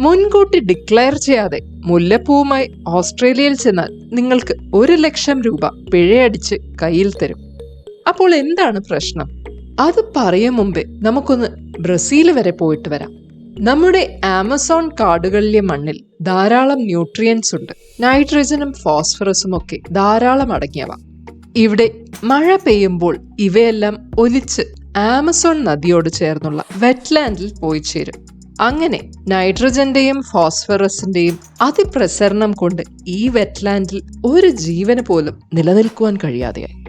മുൻകൂട്ടി ഡിക്ലെയർ ചെയ്യാതെ മുല്ലപ്പൂവുമായി ഓസ്ട്രേലിയയിൽ ചെന്നാൽ നിങ്ങൾക്ക് ഒരു ലക്ഷം രൂപ പിഴയടിച്ച് കയ്യിൽ തരും. അപ്പോൾ എന്താണ് പ്രശ്നം? അത് പറയും മുമ്പേ നമുക്കൊന്ന് ബ്രസീൽ വരെ പോയിട്ട് വരാം. നമ്മുടെ ആമസോൺ കാടുകളിലെ മണ്ണിൽ ധാരാളം ന്യൂട്രിയൻസ് ഉണ്ട്. നൈട്രജനും ഫോസ്ഫറസും ഒക്കെ ധാരാളം അടങ്ങിയവ. ഇവിടെ മഴ പെയ്യുമ്പോൾ ഇവയെല്ലാം ഒലിച്ച് ആമസോൺ നദിയോട് ചേർന്നുള്ള വെറ്റ്ലാൻഡിൽ പോയി ചേരും. അങ്ങനെ നൈട്രജന്റെയും ഫോസ്ഫറസിന്റെയും അതിപ്രസരണം കൊണ്ട് ഈ വെറ്റ്ലാൻഡിൽ ഒരു ജീവന് പോലും നിലനിൽക്കുവാൻ കഴിയാതെയായി.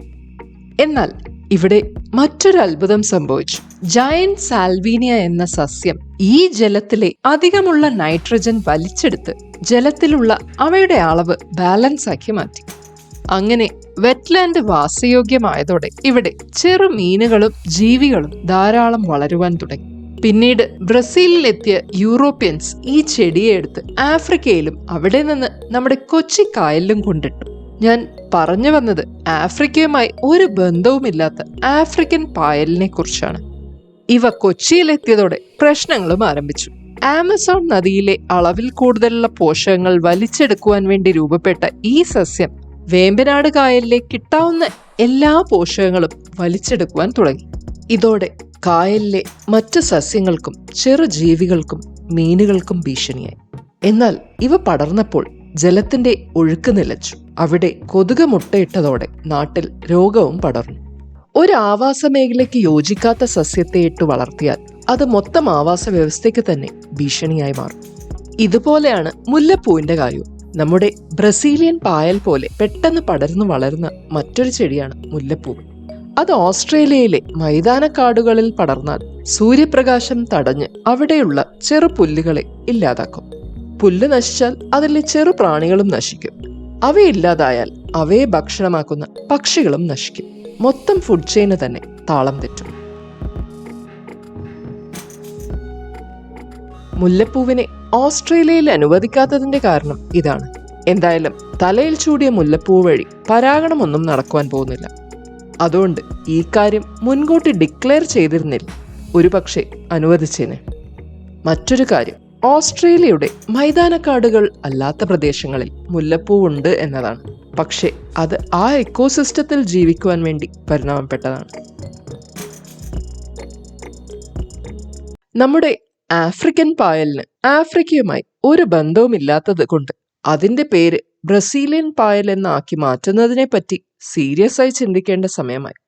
എന്നാൽ ഇവിടെ മറ്റൊരു അത്ഭുതം സംഭവിച്ചു. ജയന്റ് സാൽവീനിയ എന്ന സസ്യം ഈ ജലത്തിലെ അധികമുള്ള നൈട്രജൻ വലിച്ചെടുത്ത് ജലത്തിലുള്ള അവയുടെ അളവ് ബാലൻസ് ആക്കി മാറ്റി. അങ്ങനെ വെറ്റ്ലാൻഡ് വാസയോഗ്യമായതോടെ ഇവിടെ ചെറു മീനുകളും ജീവികളും ധാരാളം വളരുവാൻ തുടങ്ങി. പിന്നീട് ബ്രസീലിലെത്തിയ യൂറോപ്യൻസ് ഈ ചെടിയെ എടുത്ത് ആഫ്രിക്കയിലും അവിടെ നിന്ന് നമ്മുടെ കൊച്ചി കായലിലും കൊണ്ടിട്ടു. ഞാൻ പറഞ്ഞു വന്നത് ആഫ്രിക്കയുമായി ഒരു ബന്ധവുമില്ലാത്ത ആഫ്രിക്കൻ പായലിനെ കുറിച്ചാണ്. ഇവ കൊച്ചിയിലെത്തിയതോടെ പ്രശ്നങ്ങളും ആരംഭിച്ചു. ആമസോൺ നദിയിലെ അളവിൽ കൂടുതലുള്ള പോഷകങ്ങൾ വലിച്ചെടുക്കുവാൻ വേണ്ടി രൂപപ്പെട്ട ഈ സസ്യം വേമ്പനാട് കായലിലെ കിട്ടാവുന്ന എല്ലാ പോഷകങ്ങളും വലിച്ചെടുക്കുവാൻ തുടങ്ങി. ഇതോടെ കായലിലെ മറ്റ് സസ്യങ്ങൾക്കും ചെറുജീവികൾക്കും മീനുകൾക്കും ഭീഷണിയായി. എന്നാൽ ഇവ പടർന്നപ്പോൾ ജലത്തിന്റെ ഒഴുക്ക് നിലച്ചു. അവിടെ കൊതുക് മുട്ടയിട്ടതോടെ നാട്ടിൽ രോഗവും പടർന്നു. ഒരു ആവാസ മേഖലയ്ക്ക് യോജിക്കാത്ത സസ്യത്തെ ഇട്ട് വളർത്തിയാൽ അത് മൊത്തം ആവാസ വ്യവസ്ഥയ്ക്ക് തന്നെ ഭീഷണിയായി മാറും. ഇതുപോലെയാണ് മുല്ലപ്പൂവിന്റെ കാര്യവും. നമ്മുടെ ബ്രസീലിയൻ പായൽ പോലെ പെട്ടെന്ന് പടർന്നു വളരുന്ന മറ്റൊരു ചെടിയാണ് മുല്ലപ്പൂ അത് ഓസ്ട്രേലിയയിലെ മൈതാനക്കാടുകളിൽ പടർന്നാൽ സൂര്യപ്രകാശം തടഞ്ഞ് അവിടെയുള്ള ചെറു പുല്ലുകളെ ഇല്ലാതാക്കും. പുല്ല് നശിച്ചാൽ അതിലെ ചെറു പ്രാണികളും നശിക്കും. അവയില്ലാതായാൽ അവയെ ഭക്ഷണമാക്കുന്ന പക്ഷികളും നശിക്കും. മൊത്തം ഫുഡ് ചെയിന് തന്നെ താളം തെറ്റും. മുല്ലപ്പൂവിനെ ഓസ്ട്രേലിയയിൽ അനുവദിക്കാത്തതിന്റെ കാരണം ഇതാണ്. എന്തായാലും തലയിൽ ചൂടിയ മുല്ലപ്പൂ വഴി പരാഗണമൊന്നും നടക്കുവാൻ പോകുന്നില്ല. അതുകൊണ്ട് ഈ കാര്യം മുൻകൂട്ടി ഡിക്ലെയർ ചെയ്തിരുന്നില്ല. ഒരുപക്ഷെ അനുവദിച്ചേനെ. മറ്റൊരു കാര്യം ഓസ്ട്രേലിയയുടെ മൈതാനക്കാടുകൾ അല്ലാത്ത പ്രദേശങ്ങളിൽ മുല്ലപ്പൂവുണ്ട് എന്നതാണ്. പക്ഷേ അത് ആ എക്കോസിസ്റ്റത്തിൽ ജീവിക്കുവാൻ വേണ്ടി പരിണാമപ്പെട്ടതാണ്. നമ്മുടെ ആഫ്രിക്കൻ പായലിന് ആഫ്രിക്കയുമായി ഒരു ബന്ധവുമില്ലാത്തത് കൊണ്ട് അതിന്റെ പേര് ബ്രസീലിയൻ പായൽ എന്നാക്കി മാറ്റുന്നതിനെപ്പറ്റി സീരിയസ് ആയി ചിന്തിക്കേണ്ട സമയമായി.